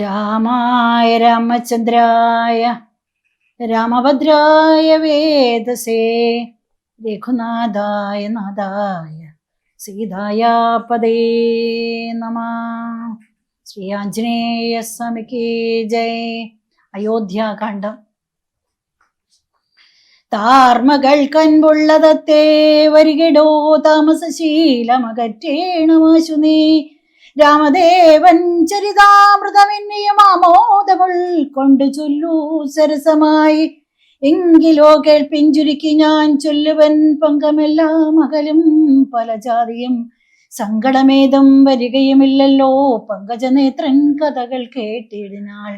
രാമായ രാമചന്ദ്രായ രാമഭദ്രായ വേദസേ രഘുനാഥായ നാഥായ സീതായ പദേ നമ. ശ്രീ ആഞ്ജനേയ സ്വാമിക്ക് ജയ്. അയോധ്യാകാന്ഡം. താർമകൾ കൻപുള്ളതത്തെ വരികടോ താമസശീലമകറ്റേണമാശു നീ. രാമദേവൻ ചരിതാമൃതമെന്നിയും ആമോദമുൾ കൊണ്ടു ചൊല്ലൂ സരസമായി. എങ്കിലോ കേൾപ്പിൻ ചുരുക്കി ഞാൻ ചൊല്ലുവൻ പങ്കമെല്ലാം അകലും പല ജാതിയും സങ്കടമേതും വരികയുമില്ലല്ലോ. പങ്കജനേത്രൻ കഥകൾ കേട്ടിടിനാൾ.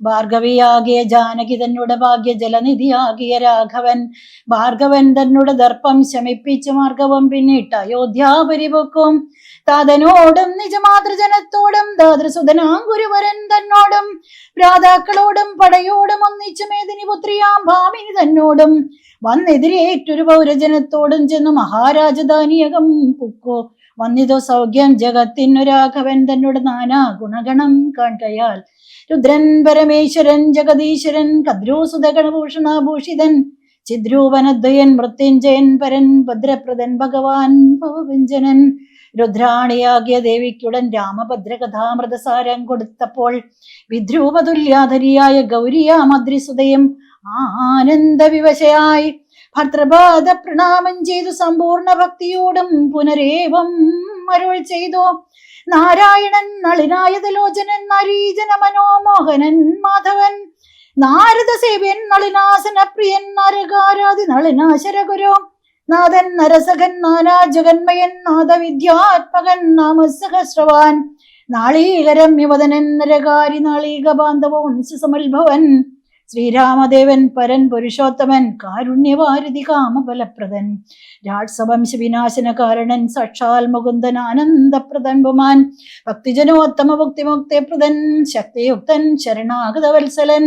ഭാർഗവിയാകിയ ജാനകി തന്നുടെ ഭാഗ്യ ജലനിധിയാകിയ രാഘവൻ. ഭാർഗവൻ തന്നുടെ ദർപ്പം ശമിപ്പിച്ച് മാർഗവം പിന്നിട്ട് അയോധ്യാപരിപൊക്കും താതനോടും നിജമാതൃജനത്തോടും ദാതൃസുതനാങ്കുരുവരൻ തന്നോടും. ഭ്രാതാക്കളോടും പടയോടും ഒന്നിച്ചു മേദിനി പുത്രിയാം ഭാമിനി തന്നോടും. വന്നെതിരേറ്റൊരു പൗരജനത്തോടും ചെന്നു മഹാരാജധാനിയകം പുക്കോ. വന്നിതോ സൗഖ്യം ജഗത്തിനു രാഘവൻ തന്നോട് നാനാ ഗുണഗണം കാൺകയാൽ. രുദ്രൻ പരമേശ്വരൻ ജഗദീശ്വരൻ കദ്രൂസുതഗണഭൂഷണഭൂഷിതൻ ചിദ്രൂപനദ്വയൻ മൃത്യുഞ്ജയൻ പരൻ ഭദ്രപ്രദൻ ഭഗവാൻ ഭവവ്യഞ്ജനൻ രുദ്രാണിയാകിയ ദേവിക്കുടൻ രാമഭദ്രകഥാമൃതസാരം കൊടുത്തപ്പോൾ വിദ്രൂപതുല്യാധരിയായ ഗൗരിയാമദ്രിസുതയും ആനന്ദവിവശയായി ഭർത്തൃപാദ പ്രണാമം ചെയ്തു സമ്പൂർണ ഭക്തിയോടും പുനരേവം അരുൾ ചെയ്തു. നാരായണൻ നളിനായതലോചനൻ നരീജന മനോമോഹനൻ മാധവൻ നാരദ സേവ്യൻ നളിനാസന പ്രിയൻ നരകാരാതി നളിനാശരഗുരു നാഥൻ നരസഖൻ നാനാ ജഗന്മയൻ നാദവിദ്യാത്മകൻ നാമസഹസ്രവാൻ യുവതനൻ നരകാരി നാളീക ബാന്ധവ ശ്രീരാമദേവൻ പരൻ പുരുഷോത്തമൻ കാരുണ്യവാരുതി കാമഫലപ്രദൻ വിനാശന കാരണൻ സാക്ഷാൽ മുകുന്ദൻ ആനന്ദപ്രദൻ പുമാൻ ഭക്തിജനോത്തമ ഭക്തിമുക്തിപ്രദൻ ശക്തിയുക്തൻ ശരണാഗത വത്സലൻ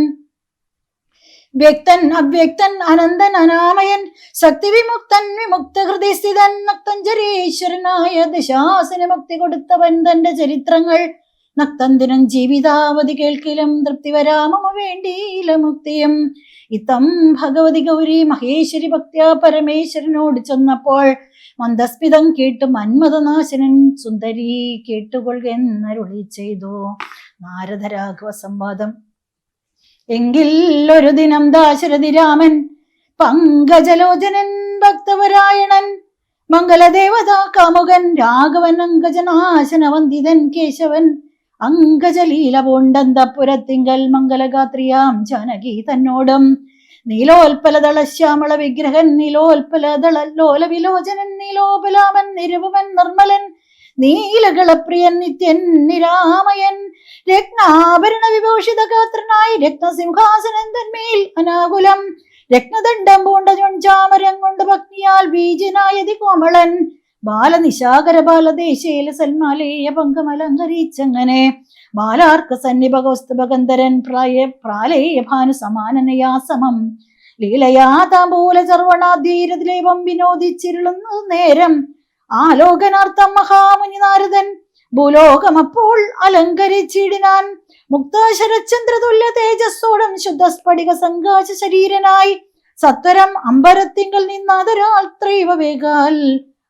വ്യക്തൻ അവ്യക്തൻ അനന്തൻ അനാമയൻ ശക്തി വിമുക്തൻ വിമുക്ത ഹൃദയസ്ഥിതൻ നക്തഞ്ചരീശ്വരനായ ദശാസന മുക്തി കൊടുത്തവൻ തന്റെ ചരിത്രങ്ങൾ. നക്തന്തിനും ജീവിതാവധി കേൾക്കിലും തൃപ്തി വരാമമ വേണ്ടിയില മുക്തിയും. ഇത്തം ഭഗവതി ഗൗരി മഹേശ്വരി ഭക്തിയ പരമേശ്വരനോട് ചെന്നപ്പോൾ മന്ദസ്മിതം കേട്ട് മന്മഥനാശനൻ സുന്ദരി കേട്ടുകൊള്ളുക എന്നരുളി ചെയ്തു. നാരദരാഘവ സംവാദം. എങ്കിൽ ഒരു ദിനം ദാശരഥി രാമൻ പങ്കജലോചനൻ ഭക്തപരായണൻ മംഗലദേവത കാമുകൻ രാഘവൻ അങ്കജനാശനവന്തിതൻ കേശവൻ അങ്കജലീല പൂണ്ടന്തപുരത്തിങ്കൽ മംഗലഗാത്രിയാം ജാനകി തന്നോടും നീലോൽപലദള ശ്യാമള വിഗ്രഹൻ നീലോൽപലദള ലോല വിലോചനൻ നീലോപലാമൻ നിരുപമൻ നിർമ്മലൻ നീലകളപ്രിയൻ നിത്യൻ നിരാമയൻ രത്നാഭരണ വിഭൂഷിത ഗാത്രനായി രത്നസിംഹാസനൻ തന്മേൽ അനാകുലം. രത്നദണ്ഡം പൂണ്ട ചൊഞ്ചാമരം കൊണ്ട് ഭക്തിയാൽ ബീജനായതി കോമളൻ. ബാലനിശാകര ബാലദേശേല സൽമാലേയ പങ്കമലങ്കരിച്ചങ്ങനെ ബാലാർക്ക സന്നിഭകോസ്തഭഗന്ധരൻ പ്രായ പ്രാലേയ ഭാനു സമാനനയാ സമം ലീലയാ താമ്പൂല നേരം. ആലോകനാർത്ഥം മഹാമുനി നാരദൻ ഭൂലോകമപ്പോൾ അലങ്കരിച്ചിടിനാൻ. മുക്തശരചന്ദ്രതുല്യ തേജസ്സോടും ശുദ്ധസ്ഫടിക സങ്കാശ ശരീരനായി സത്വരം അമ്പരത്തിങ്കൽ നിന്നാതരാൽ ത്രൈവ വേഗാൽ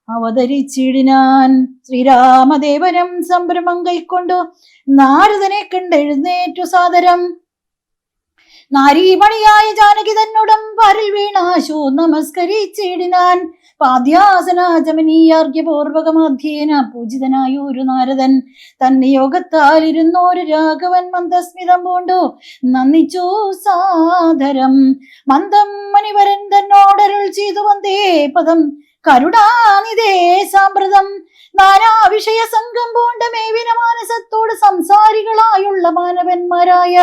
അവതരിച്ചിടിനാൻ ശ്രീരാമദേവനം സംഭ്രമം കൈക്കൊണ്ടു നാരദനെ കണ്ടെഴുന്നേറ്റു സാദരം. നാരീമണിയായ ജാനകി തന്നോടും പാരിൽ വീണാശു നമസ്കരിച്ചിടിനാൻ. പാദ്യാസനാജമനീയാർഗ്യപൂർവകമാധ്യേന പൂജിതനായ ഒരു നാരദൻ. തന്നെ യോഗത്താൽ ഇരുന്നോരു രാഘവൻ മന്ദസ്മിതം പൂണ്ടു. നന്ദിച്ചു സാദരം. മന്ദം മണിവരൻ തന്നോടരുൾ ചെയ്തു വന്ദേ പദം. കരുണാനിതേ സാമ്പ്രതം. നാനാവിഷയ സംഘം പൂണ്ട മേവിന മാനസത്തോട് സംസാരികളായുള്ള മാനവന്മാരായ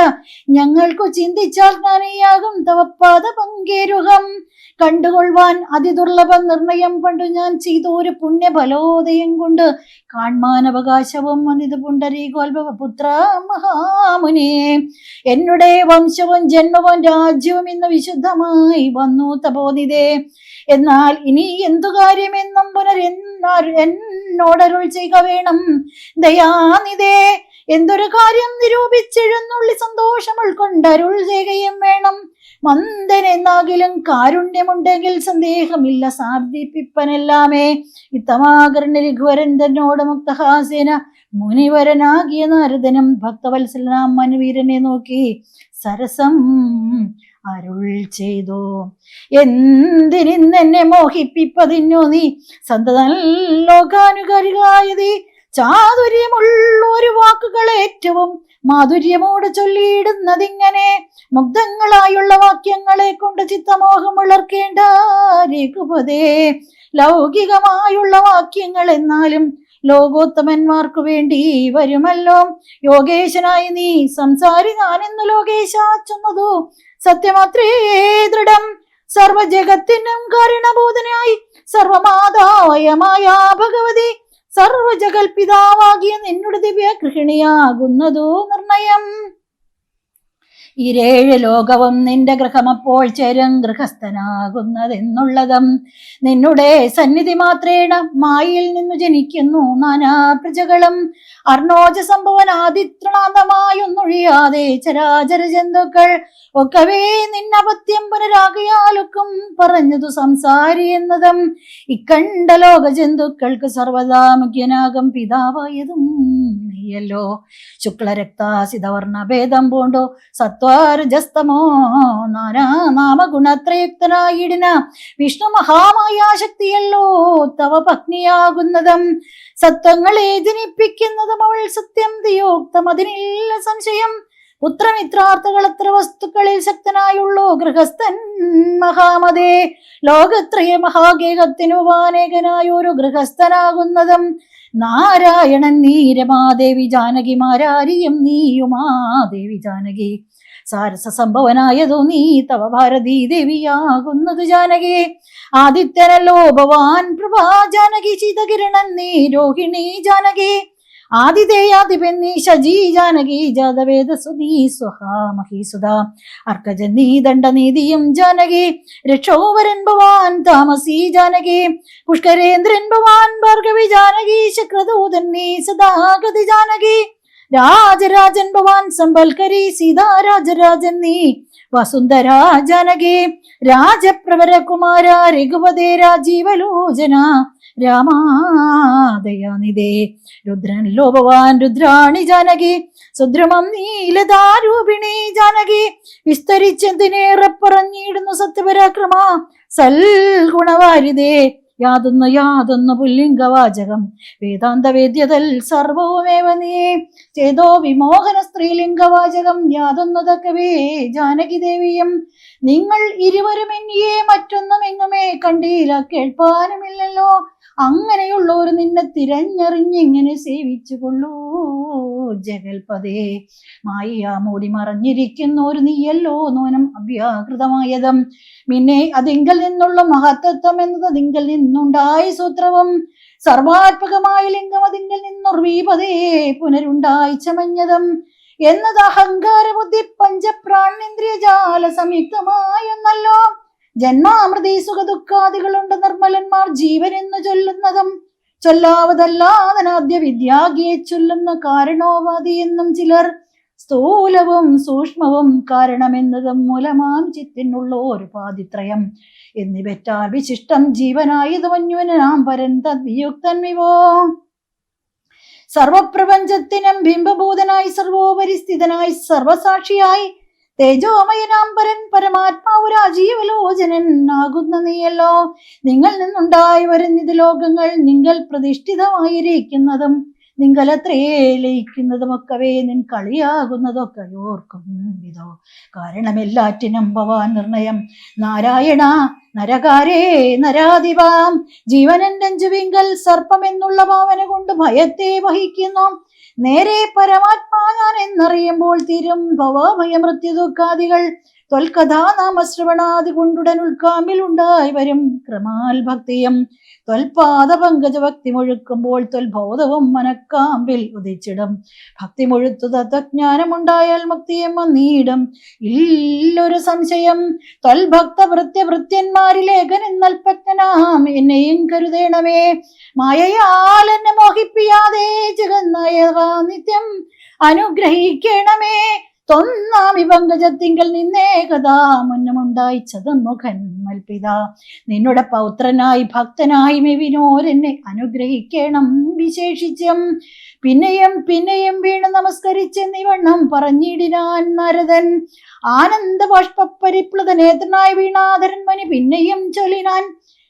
ഞങ്ങൾക്കു ചിന്തിച്ചാൽ ജ്ഞാനിയാകും തവപ്പാത പങ്കേരുഹം. കണ്ടുകൊള്ളുവാൻ അതിദുർലഭം നിർണയം പണ്ടു ഞാൻ ചെയ്ത ഒരു പുണ്യ ബലോദയം കൊണ്ട് കാൺമാനവകാശവും വന്നിത് പുണ്ടരീകോൽഭവ പുത്ര മഹാമുനെ. എന്നുടെ വംശവും ജന്മവും രാജ്യവും ഇന്ന് വിശുദ്ധമായി വന്നു തപോനിതേ. എന്നാൽ ഇനി എന്തു കാര്യമെന്നും പുനരെന്നാർ എന്നോടരുൾ ചെയ്യുക വേണം. ദയാനിതേ എന്തൊരു കാര്യം നിരൂപിച്ചെഴുന്നുള്ളി സന്തോഷം ഉൾക്കൊണ്ടരുൾ ചെയ്യുകയും വേണം. മന്ദനെന്നാകിലും കാരുണ്യമുണ്ടെങ്കിൽ സന്ദേഹമില്ല ഇത്തമാകരണ രഘുവരൻ തന്നോട് മുക്തഹാസേന മുനിവരനാകിയ നാരദനും ഭക്തവത്സലനാം മനുവീരനെ നോക്കി സരസം അരുൾ ചെയ്തോ. എന്തിനിന്നെന്നെ മോഹിപ്പിപ്പതിനു നീ? സന്തതൻ നീ ചാതുര്യമുള്ള ഒരു വാക്കുകൾ ഏറ്റവും മാധുര്യമോട് ചൊല്ലിയിടുന്നതിങ്ങനെ മുഗ്ധങ്ങളായുള്ള വാക്യങ്ങളെ കൊണ്ട് ചിത്തമോഹം വളർക്കേണ്ട രഘുപതേ ലൗകികമായുള്ള വാക്യങ്ങൾ എന്നാലും ലോകോത്തമന്മാർക്കു വേണ്ടി വരുമല്ലോ. യോഗേശനായി നീ സംസാരി ഞാനെന്നു ലോകേശ ചൊന്നതു. സത്യമാത്രേ ദൃഢം. സർവജഗത്തിനും കാരണബോധനായി സർവമാതായമായ ഭഗവതി സർവജഗൽപിതാവാകിയ നിന്നുടെ ദിവ്യ ഗൃഹിണിയാകുന്നതു നിർണയം. ഇരേഴ് ലോകവും നിന്റെ ഗൃഹമപ്പോൾ ചേരും ഗൃഹസ്ഥനാകുന്നതെന്നുള്ളതും നിന്നുടെ സന്നിധി മാത്രേണ മായിൽ നിന്നു ജനിക്കുന്നു നാനാ പ്രജകളും. അർണോജ സംഭവനാദിത്രണാന്തമായൊന്നൊഴിയാതെ ചരാചര ജന്തുക്കൾ ഒക്കവേ നിന്നപത്യം പുനരാകയാലൊക്കും പറഞ്ഞതു സംസാരി എന്നതും ഇക്കണ്ട ലോക ജന്തുക്കൾക്ക് സർവതാ പിതാവായതും. നീയല്ലോ. ശുക്ലരക്താസിതവർണ ഭേദം പൂണ്ടോ? സത്വാരജസ്തമോ? നാനാ നാമഗുണത്രയുക്തനായിടിന വിഷ്ണു മഹാമായാശക്തിയല്ലോ. തവ പത്നിയാകുന്നതും സത്വങ്ങളെ ജനിപ്പിക്കുന്നതും അവൾ സത്യം ദിയോക്തം അതിനില്ല സംശയം. പുത്രമിത്രാർത്ഥകൾ എത്ര വസ്തുക്കളിൽ ശക്തനായുള്ളൂ? ഗൃഹസ്ഥൻ മഹാമതേ. ലോകത്രയ മഹാഗേഹത്തിനു വാനേകനായൊരു ഗൃഹസ്ഥനാകുന്നതും നാരായണൻ നീ രമാദേവി ജാനകി മാരാരിയം നീയുമാദേവി ജാനകി. സാരസ സംഭവനായതോ നീ തവ ഭാരതീ ദേവിയാകുന്നത് ജാനകി. ആദിത്യനല്ലോ ഭവാൻ പ്രഭാ ജാനകി ചിതകിരണൻ നീ രോഹിണി ജാനകി. ആദിതേയാദിപൻ നീ ശജി ജാനകി ജാതവേദ സുധീ. സ്വഹാ മഹീസുധ അർക്കജനീ ദണ്ഡനീതിയും ജാനകി രക്ഷോവരൻ ഭവാൻ താമസീ ജാനകി പുഷ്കരേന്ദ്രൻ ഭവാൻ ഭാർഗവി ജാനകി ശക്രദൂതന്നീ സദാഗതി ജാനകി രാജരാജൻ ഭവാൻ സമ്പൽക്കരി സീതാ രാജരാജൻ നീ വസുന്ധര ജാനകി രാജപ്രവരകുമാര രഘുപതേ രാജീവലോചന രാമാദയാനിതേ. രുദ്രൻ ലോഭവാൻ രുദ്രാണി ജാനകി സുദ്രമം നീലതാരൂപിണി ജാനകി വിസ്തരിച്ചെന്തിനേറെ പറഞ്ഞിടുന്നു സത്യപരാക്രമ. സൽഗുണവാരിതേ യാതൊന്നു യാതൊന്നു പുല്ലിംഗവാചകം. വേദാന്ത വേദ്യതൽ സർവവുമേവ നീ. ചേതോ വിമോഹന സ്ത്രീലിംഗവാചകം യാതൊന്നു തക്കവേ ജാനകി ദേവിയും. നിങ്ങൾ ഇരുവരും എന്നിയെ മറ്റൊന്നും എങ്ങുമേ കണ്ടീല കേൾപ്പാനുമില്ലല്ലോ. അങ്ങനെയുള്ളവർ നിന്നെ തിരഞ്ഞറിഞ്ഞിങ്ങനെ സേവിച്ചു കൊള്ളൂ ജഗൽപതേ മായ മൂടി ഒരു നീയല്ലോ നോനം അവ്യാകൃതമായതും പിന്നെ അതിങ്കൽ നിന്നുള്ള മഹത്തത്വം എന്നത് അതിങ്കൽ നിന്നുണ്ടായ സൂത്രവും. സർവാത്മകമായ ലിംഗം അതിങ്കൽ നിന്നുർവീപതേ പുനരുണ്ടായി ചമഞ്ഞതും. എന്നത് അഹങ്കാര ബുദ്ധി പഞ്ചപ്രാണേന്ദ്രിയ ജാല സംയുക്തമായെന്നല്ലോ ജന്മാമൃതി സുഖദുഃഖാദികളുണ്ട് നിർമ്മലന്മാർ ജീവൻ എന്ന് ചൊല്ലുന്നതും ചൊല്ലാവതല്ലാതനാദ്യ വിദ്യാഗിയെ ചൊല്ലുന്ന കാരണോവാദി എന്നും ചിലർ സ്ഥൂലവും സൂക്ഷ്മവും കാരണമെന്നതും മൂലമാം ചിത്തിനുള്ള ഒരു പാതിത്രയം. എന്നിവറ്റാൽ വിശിഷ്ടം ജീവനായത് മഞ്ഞുവിനാം പരൻ തദ്വിയുക്തൻ വിവോ. സർവപ്രപഞ്ചത്തിനും ബിംബഭൂതനായി സർവോപരിസ്ഥിതനായി സർവസാക്ഷിയായി തേജോമയനാം പരൻ പരമാത്മാവ് രാജീവലോചനൻ ആകുന്ന നീയല്ലോ. നിങ്ങൾ നിന്നുണ്ടായി വരുന്നത് ലോകങ്ങൾ നിങ്ങൾ പ്രതിഷ്ഠിതമായിരിക്കുന്നതും നിങ്ങളത്രേ ലയിക്കുന്നതുമൊക്കവേ നിൻ കളിയാകുന്നതൊക്കെ ഓർക്കും. ഇതോ കാരണമെല്ലാറ്റിനും ഭവാൻ നിർണയം. നാരായണ നരകാരേ നരാധിപാം ജീവനൻ രഞ്ജുവിങ്കൽ സർപ്പം എന്നുള്ള ഭാവന കൊണ്ട് ഭയത്തെ വഹിക്കുന്നു. നേരെ പരമാത്മാ ഞാൻ എന്നറിയുമ്പോൾ തീരും ഭവഭയമൃത്യു ദുഃഖാദികൾ ത്വൽകഥാനാമശ്രവണാദി കൊണ്ടുടൻ ഉൾക്കാമ്പിൽ ഉണ്ടായി വരും ക്രമാൽ ഭക്തിയും ത്വൽപാദ പങ്കജ ഭക്തി മുഴുക്കുമ്പോൾ തൊൽബോധവും മനക്കാമ്പിൽ ഉദിച്ചിടും. ഭക്തി മുഴുത്തു തത്വജ്ഞാനമുണ്ടായാൽ മുക്തിയും നീടും ഇല്ലൊരു സംശയം തൊൽഭക്ത ഭൃത്യഭൃത്യന്മാരിലേഖൻ എന്നൽപ്പജ്ഞനാം എന്നെയും കരുതേണമേ മായയാൽ എന്നെ മോഹിപ്പിയാതെ ജഗന്നായ നിത്യം അനുഗ്രഹിക്കണമേ. തൊന്നാമി പങ്കജത്തിങ്കൽ നിന്നേ കഥാ മുന്നമുണ്ടായി ചതുർമുഖൻ മൽപിത. നിന്നുടെ പൗത്രനായി ഭക്തനായി മെവിനോരെന്നെ അനുഗ്രഹിക്കണം വിശേഷിച്ചും. പിന്നെയും പിന്നെയും വീണ് നമസ്കരിച്ചെന്നിവണ്ണം പറഞ്ഞിടിനാൻ നരതൻ. ആനന്ദ ബാഷ്പരിപ്ലുത നേത്രനായി മണി പിന്നെയും ചൊല്ലിനാൻ.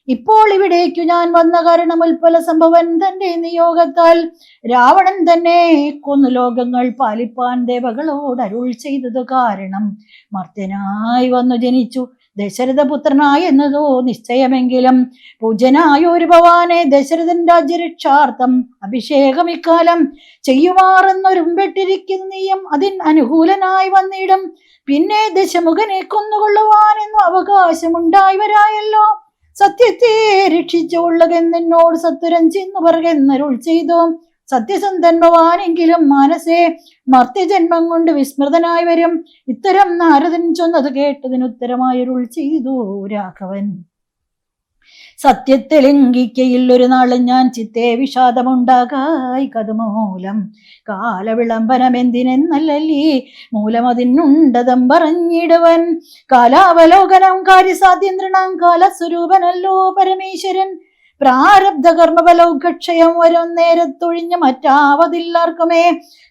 ഇപ്പോൾ ഇവിടേക്കു ഞാൻ വന്ന കാരണം ഉൽപ്പല സംഭവൻ തന്റെ നിയോഗത്താൽ രാവണൻ തന്നെ കൊന്നു ലോകങ്ങൾ പാലിപ്പാൻ ദേവകളോട് അരുൾ ചെയ്തതു കാരണം. മർത്യനായി വന്നു ജനിച്ചു ദശരഥപുത്രനായി എന്നതോ നിശ്ചയമെങ്കിലും പൂജനായ ഒരു ഭവാനെ ദശരഥൻ രാജ്യരക്ഷാർത്ഥം അഭിഷേകം ഇക്കാലം ചെയ്യുമാറെന്നൊരുമ്പെട്ടിരിക്കുന്ന നീയം അതിൻ അനുകൂലനായി വന്നിടും. പിന്നെ ദശമുഖനെ കൊന്നുകൊള്ളുവാനെന്നു അവകാശമുണ്ടായി വരായല്ലോ. സത്യത്തെ രക്ഷിച്ചുകൊള്ളുകെന്നോട് സത്വരം ചെന്നു പറകെന്നരുൾ ചെയ്തു. സത്യസന്ധൻ ഭവാനെങ്കിലും മാനസേ മർത്യജന്മം കൊണ്ട് വിസ്മൃതനായി വരും. ഇത്തരം നാരദൻ ചൊന്നത് കേട്ടതിന് ഉത്തരമായൊരുൾ ചെയ്തു രാഘവൻ. സത്യത്തെ ലംഘിക്കയിൽ ഒരു നാളെ ഞാൻ ചിത്തേ വിഷാദമുണ്ടാകായി കതുമൂലം. കാലവിളംബനം എന്തിനെന്നല്ലല്ലേ മൂലം അതിനുണ്ടതം പറഞ്ഞിടുവൻ. കാലാവലോകനം കാര്യസാധ്യന്ത്രണാം കാലസ്വരൂപനല്ലോ പരമേശ്വരൻ. പ്രാരബ്ധ കർമ്മബലൗഘക്ഷയം വരും നേരത്തൊഴിഞ്ഞ മറ്റാവതില്ലാർക്കുമേ.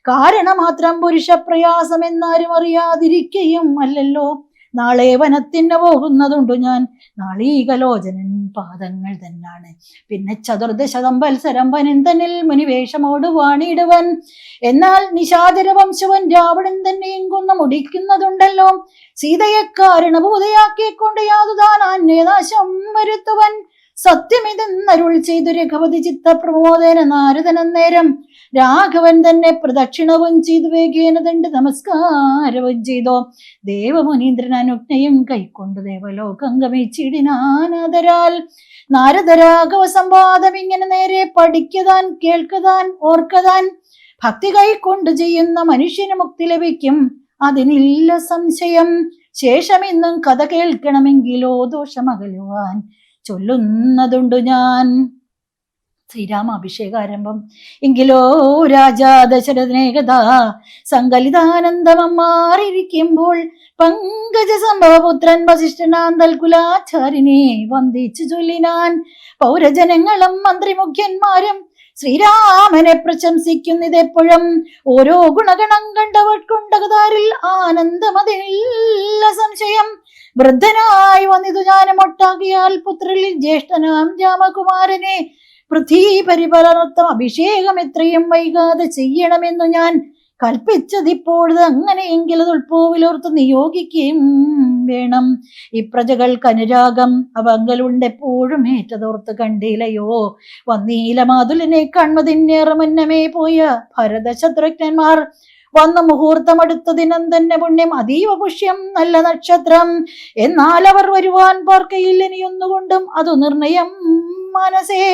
കാരണമാത്രം പുരുഷ പ്രയാസം എന്നാരും അറിയാതിരിക്കയും അല്ലല്ലോ. നാളെ വനത്തിന് പോകുന്നതുണ്ടു ഞാൻ. നാളീകലോചനൻ പാദങ്ങൾ തന്നാണ്. പിന്നെ ചതുർദശതം വത്സരം വനൻ തന്നിൽ മുനിവേഷമോട് വാണിയിടുവൻ എന്നാൽ നിഷാദര വംശവൻ രാവണൻ തന്നെയും കൊന്ന് മുടിക്കുന്നതുണ്ടല്ലോ. സീതയെ കാരണഭൂതയാക്കിക്കൊണ്ട് യാതുതാൻ അന്യനാശം വരുത്തുവൻ. സത്യമിതെന്നരുൾ ചെയ്തു രഘവതി നാരദനം നാരദനന്നേരം രാഘവൻ തന്നെ പ്രദക്ഷിണവും ചെയ്തു വേഗേന ദണ്ട് നമസ്കാരവും ചെയ്തോ. ദേവമുനീന്ദ്രൻ അനുജ്ഞയും കൈക്കൊണ്ട് ദേവലോകം ഗമിച്ചിടിനാനതരാൽ നാരദരാഘവ സംവാദം ഇങ്ങനെ നേരെ പഠിക്കതാൻ കേൾക്കതാൻ ഓർക്കതാൻ. ഭക്തി കൈക്കൊണ്ട് ചെയ്യുന്ന മനുഷ്യന് മുക്തി ലഭിക്കും അതിനില്ല സംശയം. ശേഷം ഇന്നും കഥ കേൾക്കണമെങ്കിലോ ദോഷമകലുവാൻ ചൊല്ലുന്നതുണ്ട് ഞാൻ. ശ്രീരാമ അഭിഷേകാരംഭം എങ്കിലോ രാജാ ദശരഥനേകഥ സങ്കലിതാനന്ദമം മാറിയിരിക്കുമ്പോൾ പങ്കജ സംഭവപുത്രൻ വസിഷ്ഠനാന്തൽ കുലാചാരിനെ വന്ദിച്ചു ചൊല്ലിനാൻ. പൗരജനങ്ങളും മന്ത്രി മുഖ്യന്മാരും ശ്രീരാമനെ പ്രശംസിക്കുന്നിതെപ്പോഴും ഓരോ ഗുണഗണം കണ്ടവർക്കുണ്ടകതാരിൽ ആനന്ദമതില്ല സംശയം. വൃദ്ധനായി വന്നിതു ഞാനും ഒട്ടാകിയാൽ പുത്രരിൽ ജ്യേഷ്ഠനാം രാമകുമാരനെ പൃഥ്വി പരിപാലനർത്ഥം അഭിഷേകം എത്രയും വൈകാതെ ചെയ്യണമെന്നു ഞാൻ കൽപ്പിച്ചതിപ്പോഴത് അങ്ങനെയെങ്കിൽ അത് ഉൾപ്പോവിലോർത്ത് നിയോഗിക്കുകയും വേണം. ഈ പ്രജകൾക്ക് അനുരാഗം അവങ്കലുണ്ടെപ്പോഴും ഏറ്റതോർത്ത് കണ്ടില്ലയോ? വന്നീല മാതുലിനെ കൺമതിന്നേറെ മുന്നമേ പോയ വന്ന മുഹൂർത്തം അടുത്ത ദിനം തന്നെ പുണ്യം അതീവ പുഷ്യം നല്ല നക്ഷത്രം. എന്നാൽ അവർ വരുവാൻ പാർക്കയില്ല ഇനിയൊന്നുകൊണ്ടും അതു നിർണയം മനസ്സേ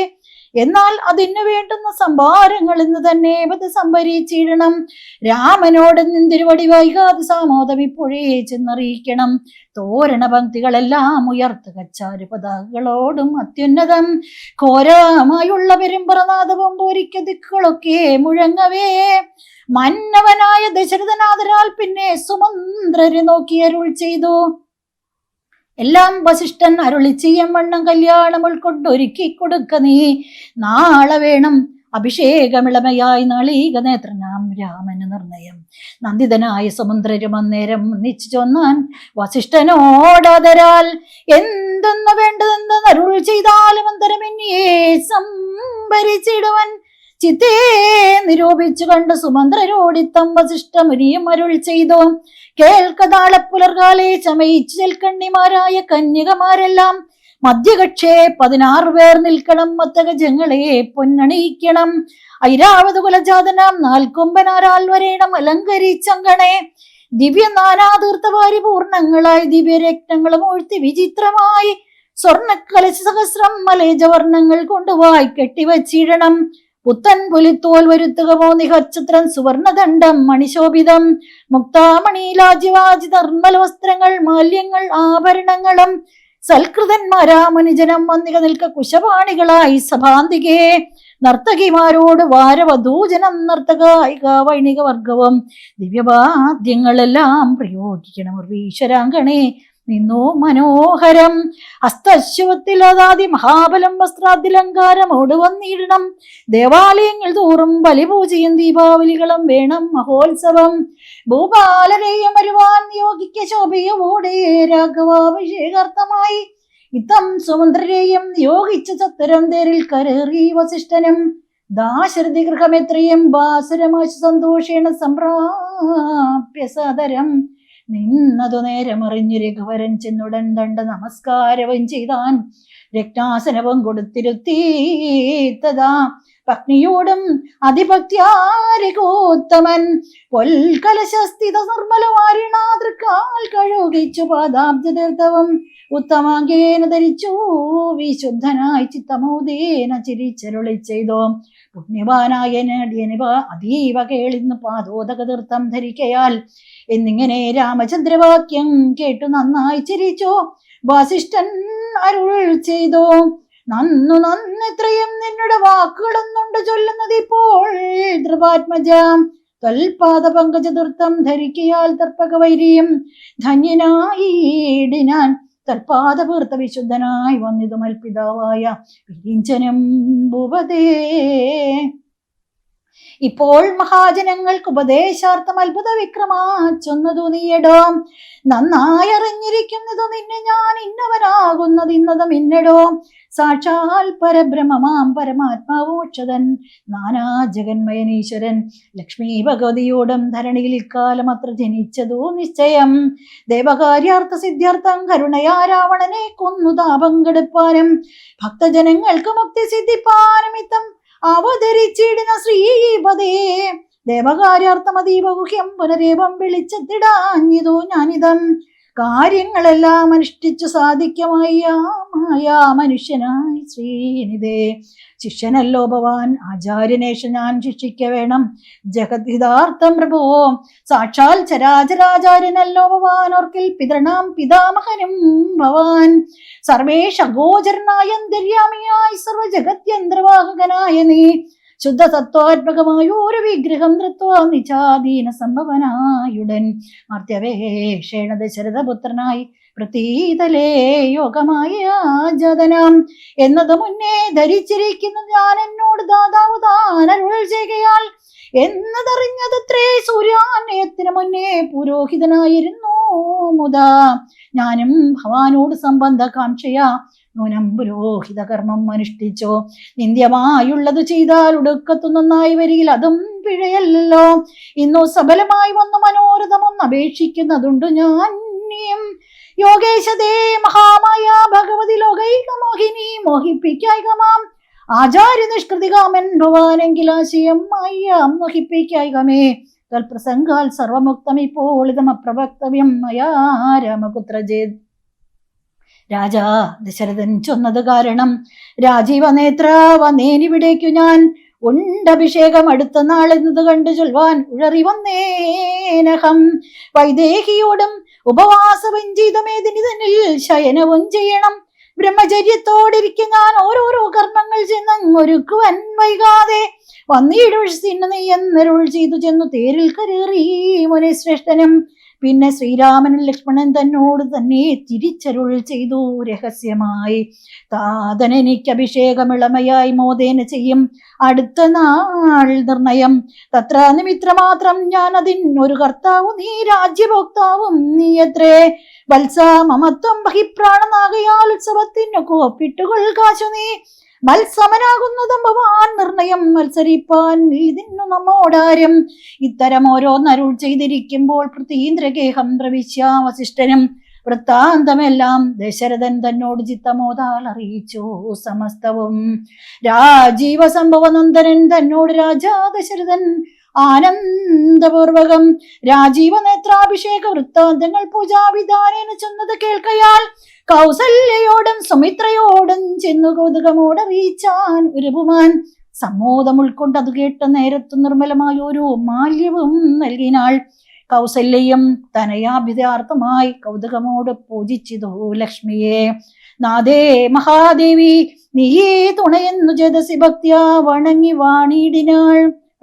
എന്നാൽ അതിനു വേണ്ടുന്ന സംഭാരങ്ങൾ ഇന്ന് തന്നെ പത് സംഭരിച്ചിടണം രാമനോട് നിന്തിരുവടി വൈകാതെ സാമോദം ഇപ്പോഴേ ചെന്നറിയിക്കണം. തോരണ പങ്ക്തികളെല്ലാം ഉയർത്തുക ചാരു പതാകകളോടും അത്യുന്നതം. ഘോരമായുള്ള പെരുമ്പറനാഥവും പോരിക്ക ദിക്കുകളൊക്കെ മുഴങ്ങവേ. മന്നവനായ ദശരഥനാഥരാൽ പിന്നെ സുമന്ത്രരെ നോക്കി അരുൾ ചെയ്തു. എല്ലാം വസിഷ്ഠൻ അരുളി ചെയ്യം വണ്ണം കല്യാണം ഉൾക്കൊണ്ടൊരുക്കി കൊടുക്ക നീ. നാളെ വേണം അഭിഷേകമിളമയായി നളീക നേത്രനാം രാമന് നിർണയം. നന്ദിതനായ സമുദ്രരും അന്നേരം നിച്ചു ചൊന്നാൻ വസിഷ്ഠനോടതരാൽ എന്തെന്ന് വേണ്ടതെന്ന് അരുൾ ചെയ്താലും അന്തരമെന്നിയെ സംഭരിച്ചിടുവൻ. ചിത്തേ നിരൂപിച്ചു കണ്ട് സുമന്ത്രരോടിത്തം വസിഷ്ഠമുനിയും അരുൾ ചെയ്തു. കേൾക്കതാളെ പുലർകാലെ ചമയിച്ചു ചെൽക്കണ്ണിമാരായ കന്യകമാരെല്ലാം മധ്യകക്ഷേ പതിനാറ് പേർ നിൽക്കണം മത്തഗജങ്ങളെ പൊന്നണിയിക്കണം. ഐരാവത് കുലജാതനാം നാൽക്കൊമ്പനാരാൽ വരേണം അലങ്കരിച്ചങ്കണേ. ദിവ്യ നാനാതീർത്ഥ പൂർണങ്ങളായി ദിവ്യരത്നങ്ങളും ഒഴുത്തി വിചിത്രമായി സ്വർണക്കലശ സഹസ്രം മലേജവർണങ്ങൾ കൊണ്ടുപോയി കെട്ടിവച്ചിടണം. പുത്തൻ പുലിത്തോൽ വരുത്തുകമോ നിഹച്ചിത്രം സുവർണദണ്ഡം? മണിശോഭിതം. മുക്താമണീലാജിവാജി നിർമ്മല വസ്ത്രങ്ങൾ മാല്യങ്ങൾ ആഭരണങ്ങളും. സൽകൃതന്മാരാ മനുജനം വന്നിക നിൽക്ക കുശപാണികളായി സഭാന്തികേ. നർത്തകിമാരോട് വാരവധൂജനം നർത്തകായിക വൈണിക വർഗവും. ദിവ്യവാദ്യങ്ങളെല്ലാം പ്രയോഗിക്കണം ഈശ്വരാങ്കണേ നിന്നു മനോഹരം. അസ്തശ്വത്തിലതാതി മഹാബലം വസ്ത്രാതിലങ്കാരമോട് വന്നിടണം ദേവാലയങ്ങൾ തോറും ബലിപൂജയും ദീപാവലികളും വേണം മഹോത്സവം. ഭൂപാലരെയും വരുവാൻ നിയോഗിക്ക ശോഭയോടെ രാഘവാഭിഷേകാർത്ഥമായി. ഇത്തം സുമന്ത്രരെയും നിയോഗിച്ച ചത്തരം തേരിൽ കരേറി വസിഷ്ഠനും. ദാശരഥി ഗൃഹമെത്രയും വാസുരമാശു സന്തോഷേണ സംപ്രാപ്യ സദരം നിന്നതു നേരമറിഞ്ഞു രഘുവരൻ ചെന്നുടൻ ദണ്ഡ നമസ്കാരവും ചെയ്താൻ രക്താസനവും കൊടുത്തിരുത്തി തഥാ. പത്നിയോടും അതിഭക്തിയാരികോത്തമൻ പൊൽകലശസ്ഥിത നിർമ്മലവാരിണാതൃക്കാൽ കഴുകിച്ചു പാദാബ്ജതീർത്ഥവും ഉത്തമാങ്കേന ധരിച്ചു. വിശുദ്ധനായി ചിത്തമോദേന ചിരിച്ചരുളി ചെയ്തോ. പുണ്യവാനായ നടിയനിവ അതീവ കേളിന്ന് പാദോദക തീർത്ഥം ധരിക്കയാൽ എന്നിങ്ങനെ രാമചന്ദ്രവാക്യം കേട്ടു നന്നായി ചിരിച്ചു. വാസിഷ്ഠൻ അരുൾ ചെയ്തു. നന്നു നന്നെത്രയും നിന്നുടെ വാക്കുകളൊന്നുണ്ട് ചൊല്ലുന്നത് ഇപ്പോൾ ധ്രുവാത്മജ. തൊൽപാദ പങ്കജതുർത്ഥം ധരിക്കയാൽ തർപ്പക വൈരിയും ധന്യനായിടിനാൻ തൽപാദപീർത്ത വിശുദ്ധനായി വന്നിതു മൽപിതാവായ വിരിഞ്ചനം ഇപ്പോൾ മഹാജനങ്ങൾക്ക് ഉപദേശാർത്ഥം അത്ഭുത വിക്രമാ ചൊന്നതു നീയടോ. നന്നായി അറിഞ്ഞിരിക്കുന്നതു നിന്നെ ഞാൻ ഇന്നവരാകുന്നത് ഇന്നതും ഇന്നടോ. സാക്ഷാൽ പരബ്രഹ്മമാം പരമാത്മാവോക്ഷതൻ നാനാ ജഗന്മയനീശ്വരൻ ലക്ഷ്മി ഭഗവതിയോടും ധരണിയിൽ ഇക്കാലം അത്ര ജനിച്ചതു നിശ്ചയം. ദേവകാര്യാർത്ഥ സിദ്ധ്യർത്ഥം കരുണയാ രാവണനെ കൊന്നു താപങ്കെടുപ്പാനും ഭക്തജനങ്ങൾക്ക് മുക്തി സിദ്ധിപ്പാനും ഇത്തം അവതരിച്ചിടുന്ന ശ്രീപതേ ദേവകാര്യാർത്ഥമതീവഗുഹ്യം പുനരേപം വിളിച്ചെത്തിടാഞ്ഞിതു ഞാനിതം. കാര്യങ്ങളെല്ലാം അനുഷ്ഠിച്ചു സാധിക്കമായ മനുഷ്യനായി ശ്രീനിതേ ശിഷ്യനല്ലോ ഭവാൻ ആചാര്യനേഷ ഞാൻ ശിക്ഷിക്ക വേണം ജഗദ്ഹിതാർത്ഥം പ്രഭോ സാക്ഷാൽ ചരാചരാചാര്യനല്ലോ ഭവാൻ ഓർക്കിൽ പിതൃണാം പിതാമഹനും ഭവാൻ. സർവേഷ ഗോചരനായ അന്തര്യാമിയായി സർവജഗത്യന്ത്രവാഹകനായ നീ. ശുദ്ധ സത്വാത്മകമായ ഒരു വിഗ്രഹം നൃത്വാ നിചാധീന സംഭവനായുടൻ. മർത്യവേഷേണ ദശരഥപുത്രനായി പ്രതീതലേ യോഗമായ ജതനം എന്നത് മുന്നേ ധരിച്ചിരിക്കുന്നു ഞാൻ എന്നോട് ദാതാവ് താനരുൾ ചെയ്യുകയാൽ എന്നതറിഞ്ഞതത്രേ സൂര്യാനയത്തിന് മുന്നേ പുരോഹിതനായിരുന്നു. മുതാ ഞാനും ഭവാനോട് നൂനം പുരോഹിത കർമ്മം അനുഷ്ഠിച്ചോ. നിന്ദ്യമായുള്ളത് ചെയ്താൽ ഉടുക്കത്തു നന്നായി വരികിൽ അതും പിഴയല്ലോ ഇന്നു സബലമായി വന്ന മനോരഥമൊന്ന് അപേക്ഷിക്കുന്നതുണ്ട് ഞാൻ ഇനിയും. യോഗേശതേ മഹാമായ ഭഗവതി ലോകൈക മോഹിനി മോഹിപ്പിക്കായികമാം. ആചാര്യ നിഷ്കൃതികാമൻ ഭവാനെങ്കിലാശയം അയ്യാം മോഹിപ്പിക്കായികമേ. തൽപ്രസംഗാൽ സർവമുക്തം ഇപ്പോൾ ഇതമപ്രവക്തവ്യം മയാ രാമപുത്രജേത് രാജാ ദശരഥൻ ചൊന്നത് കാരണം രാജീവ നേത്ര വന്നേനിവിടേക്കു ഞാൻ. ഉണ്ടഭിഷേകം അടുത്ത നാൾ നാളെന്നത് കണ്ടു ചൊൽവാൻ ഉഴറി വന്നേനഹം. വൈദേഹിയോടും ഉപവാസവും ചെയ്തമേതിനി തന്നിൽ ശയനവും ചെയ്യണം. ബ്രഹ്മചര്യത്തോടിരിക്കും ഞാൻ ഓരോരോ കർമ്മങ്ങൾ ചെന്നങ്ങൊരുക്കുവൻ വൈകാതെ വന്നിടുഴ്സിന് നീ എന്നരുൾ ചെയ്തു ചെന്നു തേരിൽ കരേറി മുനിശ്രേഷ്ഠനും പിന്നെ ശ്രീരാമനും ലക്ഷ്മണൻ തന്നോട് തന്നെ തിരിച്ചരുൾ ചെയ്തു. രഹസ്യമായി താതൻ എനിക്ക് അഭിഷേകമിളമയായി മോദേന ചെയ്യും. അടുത്ത നാൾ നിർണയം. തത്ര നിമിത്രമാത്രം ഞാൻ അതിൻ ഒരു കർത്താവും നീ രാജ്യഭോക്താവും. നീ എത്രേ? വത്സ മമത്വം ബഹിപ്രാണനാകയാൽ ഉത്സവത്തിന് കാശു നീ മത്സമനാകുന്നതും ഭവാൻ നിർണയം മത്സരിപ്പാൻ ഇതിന്നു നമ്മോടാരം. ഇത്തരം ഓരോന്നരുൾ ചെയ്തിരിക്കുമ്പോൾ പ്രതീന്ദ്രഗേഹം പ്രവിശ്യ വസിഷ്ഠനും വൃത്താന്തമെല്ലാം ദശരഥൻ തന്നോട് ചിത്തമോതാൽ അറിയിച്ചു സമസ്തവും. രാജീവ സംഭവനന്ദനൻ തന്നോട് രാജാ ദശരഥൻ ആനന്ദപൂർവകം രാജീവ നേത്രാഭിഷേക വൃത്താന്തങ്ങൾ പൂജാവിധാനേന ചെന്നത് കേൾക്കയാൽ കൗസല്യയോടും സുമിത്രയോടും ചെന്നു കൗതുകമോടറിയിച്ചാൻ ഒരുപുമാൻ സമ്മോദം ഉൾക്കൊണ്ട് അത് കേട്ട നേരത്തു നിർമ്മലമായ ഒരു മാല്യവും നൽകിനാൾ കൗസല്യം തനയാഭിതാർത്ഥമായി കൗതുകമോട് പൂജിച്ചിതു ലക്ഷ്മിയെ. നാദേ മഹാദേവി നീയേ തുണയെന്നു ജതസി ഭക്തിയാ വണങ്ങി വാണിടിനാൾ